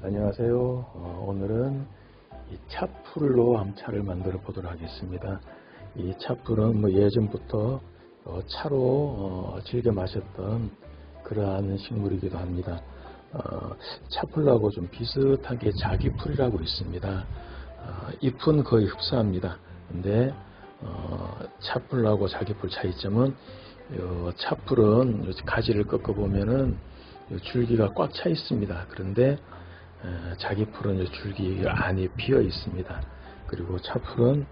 안녕하세요. 어, 오늘은 이 차풀로 암차를 만들어 보도록 하겠습니다. 이 차풀은 뭐 예전부터 어, 차로 어, 즐겨 마셨던 그러한 식물이기도 합니다. 어, 차풀하고 좀 비슷하게 자기풀이라고 있습니다. 어, 잎은 거의 흡사합니다. 근데 어, 차풀하고 자기풀 차이점은 요 차풀은 요 가지를 꺾어 보면은 요 줄기가 꽉 차 있습니다. 그런데 에, 자기 풀은 요 줄기 안에 비어 있습니다. 그리고 차풀은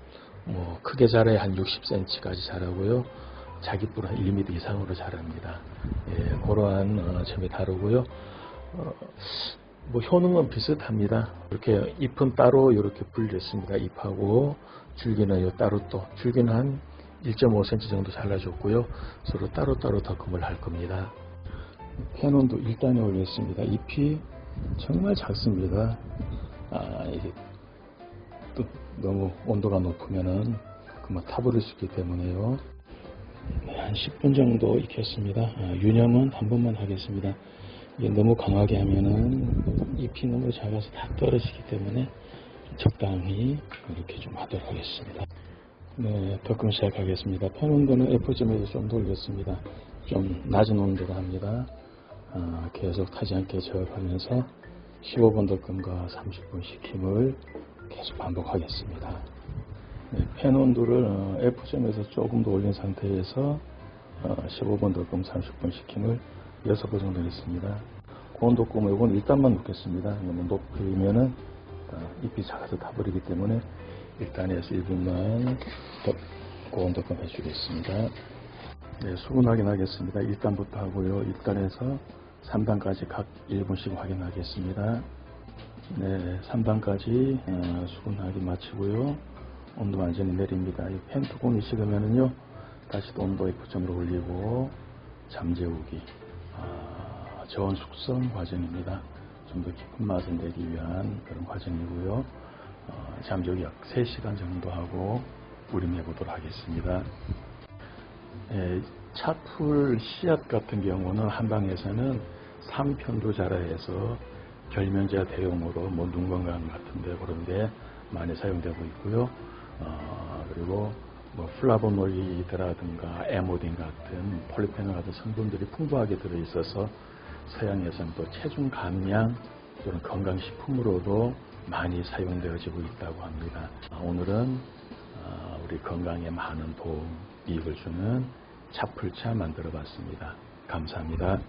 뭐 크게 자라야 한 60cm까지 자라고요. 자기 풀은 한 1m 이상으로 자랍니다. 예, 그러한 어, 점이 다르고요. 어, 뭐 효능은 비슷합니다. 이렇게 잎은 따로 이렇게 분리했습니다. 잎하고 줄기는 요 따로 또 줄기는 한 1.5cm 정도 잘라줬고요. 서로 따로따로 덕음을 할 겁니다. 펜온도 1단에 올렸습니다. 잎이 정말 작습니다. 아, 이게 또 너무 온도가 높으면은 그만 타버릴 수 있기 때문에요. 네, 한 10분 정도 익혔습니다. 아, 유념은 한 번만 하겠습니다. 이게 너무 강하게 하면은 잎이 너무 작아서 다 떨어지기 때문에 적당히 이렇게 좀 하도록 하겠습니다. 네, 덕금 시작하겠습니다. 펜 온도는 F점에서 좀 돌렸습니다. 좀 낮은 온도로 합니다. 아, 계속 타지 않게 저압하면서 15번 덕금과 30분 식힘을 계속 반복하겠습니다. 네, 펜 온도를 어, F점에서 조금 더 올린 상태에서 어, 15번 덕금 30분 식힘을 6번 정도 했습니다. 고온도 끄면 이건 일단만 놓겠습니다. 너무 높이면은 어, 잎이 작아서 타버리기 때문에 일단에서 1분만 더 고온 덕금 해주겠습니다. 네, 수분 확인하겠습니다. 1단부터 하고요. 1단에서 3단까지 각 1분씩 확인하겠습니다. 네, 3단까지 어, 수분 확인 마치고요. 온도 완전히 내립니다. 이펜 뚜껑이 식으면은요, 다시 또 온도 F점으로 올리고 잠재우기, 아, 저온 숙성 과정입니다. 좀 더 깊은 맛을 내기 위한 그런 과정이고요. 어, 잠재우기 약 3시간 정도 하고 우림해 보도록 하겠습니다. 예, 차풀 씨앗 같은 경우는 한방에서는 3편도 자라해서 결명자 대용으로 뭐 눈 건강 같은데 그런데 많이 사용되고 있고요. 어, 그리고 뭐 플라보노이드라든가 에모딘 같은 폴리페놀 같은 성분들이 풍부하게 들어있어서 서양에서는 또 체중 감량 또는 건강식품으로도 많이 사용되어지고 있다고 합니다. 아, 오늘은 어, 우리 건강에 많은 도움, 이익을 주는 차풀차 만들어 봤습니다. 감사합니다.